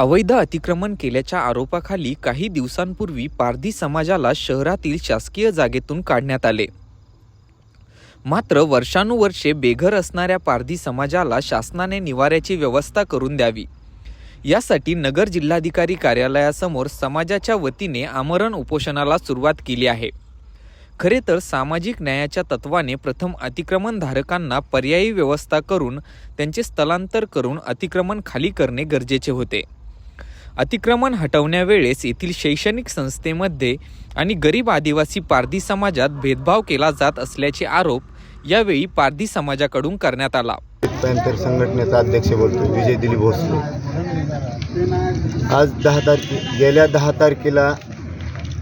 अवैध अतिक्रमण केल्याच्या आरोपाखाली काही दिवसांपूर्वी पारधी समाजाला शहरातील शासकीय जागेतून काढण्यात आले. मात्र वर्षानुवर्षे बेघर असणाऱ्या पारधी समाजाला शासनाने निवाऱ्याची व्यवस्था करून द्यावी. यासाठी नगर जिल्हाधिकारी कार्यालयासमोर समाजाच्या वतीने आमरण उपोषणाला सुरुवात केली आहे. खरे तर सामाजिक न्यायाच्या तत्वाने प्रथम अतिक्रमणधारकांना पर्यायी व्यवस्था करून त्यांचे स्थलांतर करून अतिक्रमण खाली करणे गरजेचे होते. अतिक्रमण हटवण्यावेळेस येथील शैक्षणिक संस्थेमध्ये आणि गरीब आदिवासी पारधी समाजात भेदभाव केला जात असल्याचे आरोप यावेळी पारधी समाजाकडून करण्यात आला. पॅन्थर संघटनेचा अध्यक्ष बोलतो विजय दिलीप भोसले. आज दहा तारखे गेल्या दहा तारखेला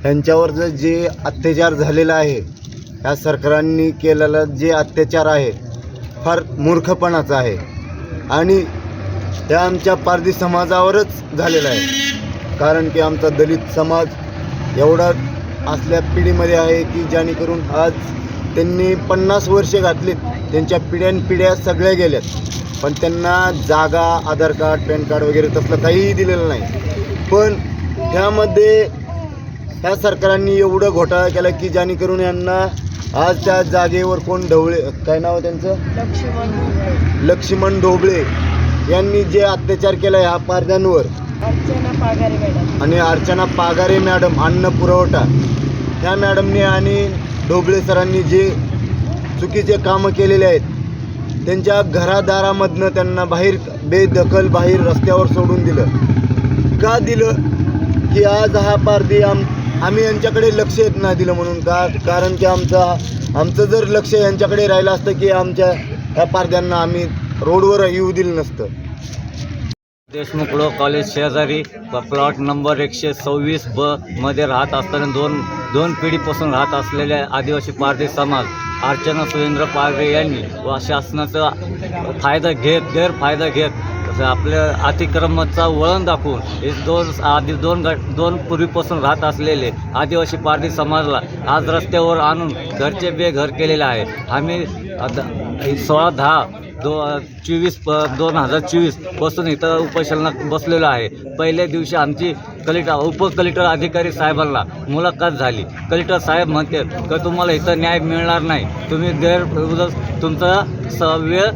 यांच्यावर जर जे अत्याचार झालेला आहे या सरकारांनी केलेला जे अत्याचार आहे फार मूर्खपणाचा आहे. आणि त्या आमच्या पारधी समाजावरच झालेला आहे. कारण की आमचा दलित समाज एवढा असल्या पिढीमध्ये आहे की जेणेकरून आज त्यांनी पन्नास वर्षे घातलीत. त्यांच्या पिढ्यानपिढ्या सगळ्या गेल्यात. पण त्यांना जागा आधार कार्ड पॅन कार्ड वगैरे तसलं काहीही दिलेलं नाही. पण त्यामध्ये ह्या सरकारांनी एवढं घोटाळा केला की जेणेकरून यांना आज त्या जागेवर कोण ढवळे काय नाव त्यांचं? लक्ष्मण ढोबळे. यांनी जे अत्याचार केला ह्या पारद्यांवर आणि अर्चना पागारे मॅडम अन्न पुरवठा. ह्या मॅडमने आणि ढोबळे सरांनी जे चुकीचे कामं केलेले आहेत त्यांच्या घरादारामधनं त्यांना बाहेर बेदखल बाहेर रस्त्यावर सोडून दिलं. का दिलं? की आज हा पारधी आम आम्ही यांच्याकडे लक्ष येत नाही दिलं म्हणून. का कारण की आमचा आमचं जर लक्ष यांच्याकडे राहिलं असतं की आमच्या ह्या पारध्यांना आम्ही रोडवर येऊ दिलं नसतं. देशमुख लोक कॉलेज शेजारी प्लॉट नंबर एकशे सव्वीस ब मध्ये राहत असताना दोन दोन पिढीपासून राहत असलेल्या आदिवासी पारधी समाज अर्चना सुरेंद्र पारवे यांनी व शासनाचा फायदा घेत गैरफायदा घेत आपल्या अतिक्रमणाचा वळण दाखवून हे दोन आधी दोन गट दोन पूर्वीपासून राहत असलेले आदिवासी पारधी समाजाला आज रस्त्यावर आणून घरचे बेघर केलेले आहे. आम्ही सोळा दहा दो चोवीस प दोन हजार चोवीसपासून इथं उपोषणात बसलेलो आहे. पहिल्या दिवशी आमची कलेक्टर उपकलेक्टर अधिकारी साहेबांना मुलाखत झाली. कलेक्टर साहेब म्हणते का तुम्हाला इथं न्याय मिळणार नाही? तुम्ही गैर तुमचा सव्य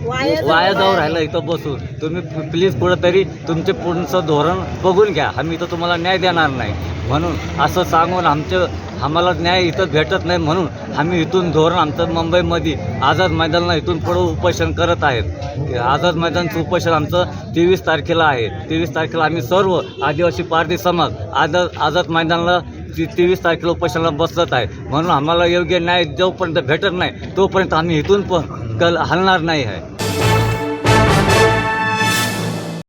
वाया जाऊ राहिला. इथं बसून. तुम्ही प्लीज पुढं तरी तुमचे पुढचं धोरण बघून घ्या. आम्ही इथं तुम्हाला न्याय देणार नाही. म्हणून असं सांगून आमचं आम्हाला न्याय इथं भेटत नाही म्हणून आम्ही इथून धोरण आमचं मुंबईमध्ये आझाद मैदानला इथून पुढं उपोषण करत आहेत. आझाद मैदानचं उपोषण आमचं तेवीस तारखेला आहे. तेवीस तारखेला आम्ही सर्व आदिवासी पारधी समाज आझाद आझाद मैदानला ती तेवीस तारखेला उपोषणाला बसत आहे. म्हणून आम्हाला योग्य न्याय जोपर्यंत भेटत नाही तोपर्यंत आम्ही इथून पण कल हलणार नाही आहे